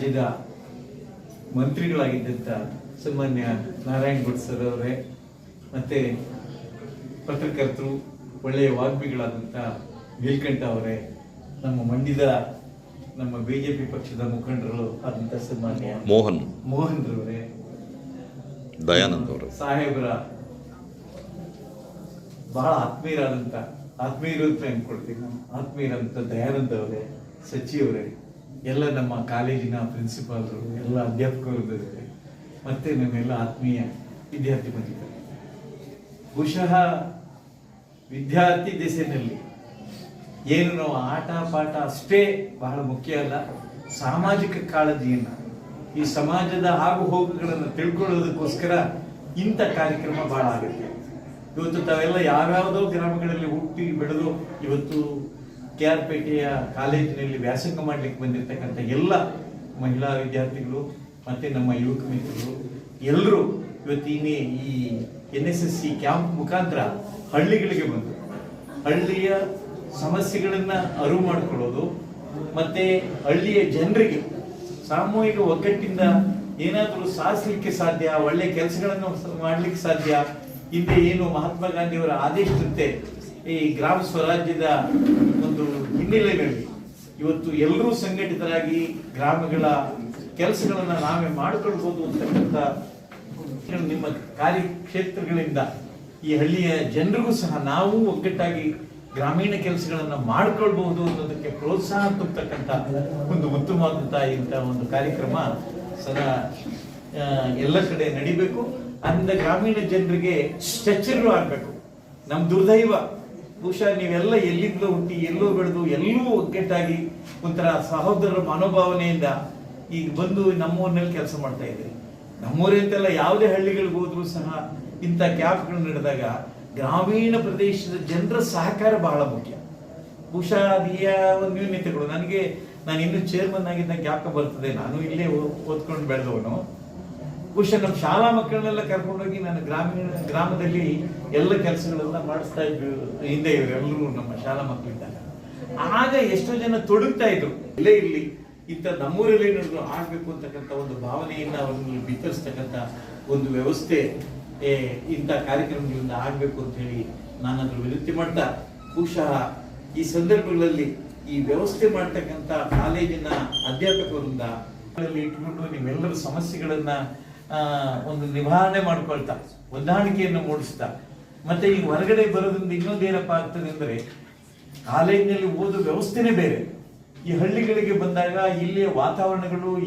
ರಾಜ್ಯದ ಮಂತ್ರಿಗಳಾಗಿದ್ದಂಥ ಸನ್ಮಾನ್ಯ ನಾರಾಯಣ್ ಭಟ್ ಸರ್ ಅವರೇ ಮತ್ತೆ ಪತ್ರಕರ್ತರು ಒಳ್ಳೆಯ ವಾಗ್ಮಿಗಳಾದಂಥ ನೀಲ್ಕಂಠ ಅವರೇ ನಮ್ಮ ಮಂಡ್ಯದ ನಮ್ಮ ಬಿ ಜೆ ಪಿ ಪಕ್ಷದ ಮುಖಂಡರು ಆದಂಥ ಸನ್ಮಾನ್ಯ ಮೋಹನ್. ಮೋಹನ್ ರವರೇ ದಯಾನಂದ್ ಅವರು. ಸಾಹೇಬರ ಬಹಳ ಆತ್ಮೀಯರಾದಂಥ ಆತ್ಮೀಯರು ಅಂತ ಅನ್ಕೊಳ್ತೀನಿ ಆತ್ಮೀಯರಾದಂಥ ಆತ್ಮೀಯರಂತ ದಯಾನಂದ ಅವರೇ ಸಚಿವರೇ. ಎಲ್ಲ ನಮ್ಮ ಕಾಲೇಜಿನ ಪ್ರಿನ್ಸಿಪಾಲ್ರು ಎಲ್ಲ ಅಧ್ಯಾಪಕರು ಇದ್ದಾರೆ ಮತ್ತೆ ನಮ್ಮೆಲ್ಲ ಆತ್ಮೀಯ ವಿದ್ಯಾರ್ಥಿ ಬಂದಿದ್ದಾರೆ. ಬಹುಶಃ ವಿದ್ಯಾರ್ಥಿ ದಿಸೆಯಲ್ಲಿ ಏನು ನಾವು ಆಟ ಪಾಠ ಅಷ್ಟೇ ಬಹಳ ಮುಖ್ಯ ಅಲ್ಲ, ಸಾಮಾಜಿಕ ಕಾಳಜಿಯನ್ನ, ಈ ಸಮಾಜದ ಆಗು ಹೋಗುಗಳನ್ನು ತಿಳ್ಕೊಳ್ಳೋದಕ್ಕೋಸ್ಕರ ಇಂಥ ಕಾರ್ಯಕ್ರಮ ಬಹಳ ಆಗುತ್ತೆ. ಇವತ್ತು ತಾವೆಲ್ಲ ಯಾವ್ಯಾವುದೋ ಗ್ರಾಮಗಳಲ್ಲಿ ಹುಟ್ಟಿ ಬೆಳೆದು ಇವತ್ತು ಕೆ ಆರ್ ಪೇಟೆಯ ಕಾಲೇಜಿನಲ್ಲಿ ವ್ಯಾಸಂಗ ಮಾಡಲಿಕ್ಕೆ ಬಂದಿರತಕ್ಕಂಥ ಎಲ್ಲ ಮಹಿಳಾ ವಿದ್ಯಾರ್ಥಿಗಳು ಮತ್ತು ನಮ್ಮ ಯುವಕ ಮಿತ್ರರು, ಎಲ್ಲರೂ ಇವತ್ತಿನೇ ಈ N S S C camp ಮುಖಾಂತರ ಹಳ್ಳಿಗಳಿಗೆ ಬಂದು ಹಳ್ಳಿಯ ಸಮಸ್ಯೆಗಳನ್ನು ಅರಿವು ಮಾಡಿಕೊಳ್ಳೋದು, ಮತ್ತು ಹಳ್ಳಿಯ ಜನರಿಗೆ ಸಾಮೂಹಿಕ ಒಗ್ಗಟ್ಟಿಂದ ಏನಾದರೂ ಸಾಧಿಸಲಿಕ್ಕೆ ಸಾಧ್ಯ, ಒಳ್ಳೆ ಕೆಲಸಗಳನ್ನು ಮಾಡಲಿಕ್ಕೆ ಸಾಧ್ಯ, ಹಿಂದೆ ಏನು ಮಹಾತ್ಮ ಗಾಂಧಿಯವರ ಆದೇಶದಂತೆ ಈ ಗ್ರಾಮ ಸ್ವರಾಜ್ಯದ ಒಂದು ಹಿನ್ನೆಲೆಯಲ್ಲಿ ಇವತ್ತು ಎಲ್ಲರೂ ಸಂಘಟಿತರಾಗಿ ಗ್ರಾಮಗಳ ಕೆಲಸಗಳನ್ನು ನಾವೇ ಮಾಡಿಕೊಳ್ಬಹುದು ಅಂತಕ್ಕಂಥ ನಿಮ್ಮ ಕಾರ್ಯಕ್ಷೇತ್ರಗಳಿಂದ ಈ ಹಳ್ಳಿಯ ಜನರಿಗೂ ಸಹ ನಾವು ಒಗ್ಗಟ್ಟಾಗಿ ಗ್ರಾಮೀಣ ಕೆಲಸಗಳನ್ನು ಮಾಡ್ಕೊಳ್ಬಹುದು ಅನ್ನೋದಕ್ಕೆ ಪ್ರೋತ್ಸಾಹ ತುಂಬತಕ್ಕಂಥ ಒಂದು ಉತ್ತಮವಾದಂತ ಇಂಥ ಒಂದು ಕಾರ್ಯಕ್ರಮ ಸದಾ ಎಲ್ಲ ಕಡೆ ನಡಿಬೇಕು. ಅಂದ ಗ್ರಾಮೀಣ ಜನರಿಗೆ ಸ್ಟ್ರೆಚರ್ ಆಗಬೇಕು. ನಮ್ಮ ದುರ್ದೈವ ಬಹುಶಃ ನೀವೆಲ್ಲ ಎಲ್ಲಿಂದಲೋ ಹುಟ್ಟಿ, ಎಲ್ಲೋ ಬೆಳೆದು, ಎಲ್ಲೂ ಒಗ್ಗಟ್ಟಾಗಿ ಒಂಥರ ಸಹೋದರರ ಮನೋಭಾವನೆಯಿಂದ ಈಗ ಬಂದು ನಮ್ಮೂರಿನಲ್ಲಿ ಕೆಲಸ ಮಾಡ್ತಾ ಇದ್ದೀರಿ. ನಮ್ಮೂರೇ ಅಂತೆಲ್ಲ ಯಾವುದೇ ಹಳ್ಳಿಗಳಿಗೆ ಹೋದ್ರೂ ಸಹ ಇಂಥ ಕ್ಯಾಂಪ್ಗಳು ನಡೆದಾಗ ಗ್ರಾಮೀಣ ಪ್ರದೇಶದ ಜನರ ಸಹಕಾರ ಬಹಳ ಮುಖ್ಯ. ಬಹುಶಃ ಒಂದು ನ್ಯೂನ್ಯತೆಗಳು ನನಗೆ ನಾನು ಇನ್ನು ಚೇರ್ಮನ್ ಆಗಿದ್ದ ಜ್ಞಾಪಕ ಬರ್ತದೆ. ನಾನು ಇಲ್ಲೇ ಓದ್ಕೊಂಡು ಬೆಳೆದವನು. ಬಹುಶಃ ನಮ್ಮ ಶಾಲಾ ಮಕ್ಕಳನ್ನೆಲ್ಲ ಕರ್ಕೊಂಡೋಗಿ ನಾನು ಗ್ರಾಮೀಣ ಗ್ರಾಮದಲ್ಲಿ ಎಲ್ಲ ಕೆಲಸಗಳೆಲ್ಲ ಮಾಡಿಸ್ತಾ ಇದ್ರು ಹಿಂದೆ ಇವರೆಲ್ಲರೂ ನಮ್ಮ ಶಾಲಾ ಮಕ್ಕಳಿದ್ದಾಗ. ಆಗ ಎಷ್ಟೋ ಜನ ತೊಡಗ್ತಾ ಇದ್ರು. ಇಲ್ಲೇ ಇರಲಿ ಇಂಥ ನಮ್ಮೂರಲ್ಲಿ ನೋಡಿದ್ರು ಆಗ್ಬೇಕು ಅಂತಕ್ಕಂಥ ಒಂದು ಭಾವನೆಯನ್ನ ಅವರಲ್ಲಿ ಬಿತ್ತರಿಸ್ತಕ್ಕಂಥ ಒಂದು ವ್ಯವಸ್ಥೆ ಏ, ಇಂಥ ಕಾರ್ಯಕ್ರಮಗಳಿಂದ ಆಗಬೇಕು ಅಂತ ಹೇಳಿ ನಾನು ಅದ್ರ ವಿನಂತಿ ಮಾಡ್ತಾ ಬಹುಶಃ ಈ ಸಂದರ್ಭಗಳಲ್ಲಿ ಈ ವ್ಯವಸ್ಥೆ ಮಾಡ್ತಕ್ಕಂಥ ಕಾಲೇಜಿನ ಅಧ್ಯಾಪಕರಿಂದ ಇಟ್ಕೊಂಡು ನೀವೆಲ್ಲರೂ ಸಮಸ್ಯೆಗಳನ್ನ ಒಂದು ನಿವಾರಣೆ ಮಾಡ್ಕೊಳ್ತಾ, ಹೊಂದಾಣಿಕೆಯನ್ನು ಮೂಡಿಸ್ತಾ. ಮತ್ತೆ ಈಗ ಹೊರಗಡೆ ಬರೋದ್ರಿಂದ ಇನ್ನೊಂದೇನಪ್ಪ ಆಗ್ತದೆ ಅಂದ್ರೆ, ಕಾಲೇಜಿನಲ್ಲಿ ಓದೋ ವ್ಯವಸ್ಥೆನೇ ಬೇರೆ. ಈ ಹಳ್ಳಿಗಳಿಗೆ ಬಂದಾಗ ಇಲ್ಲಿಯ ವಾತಾವರಣಗಳು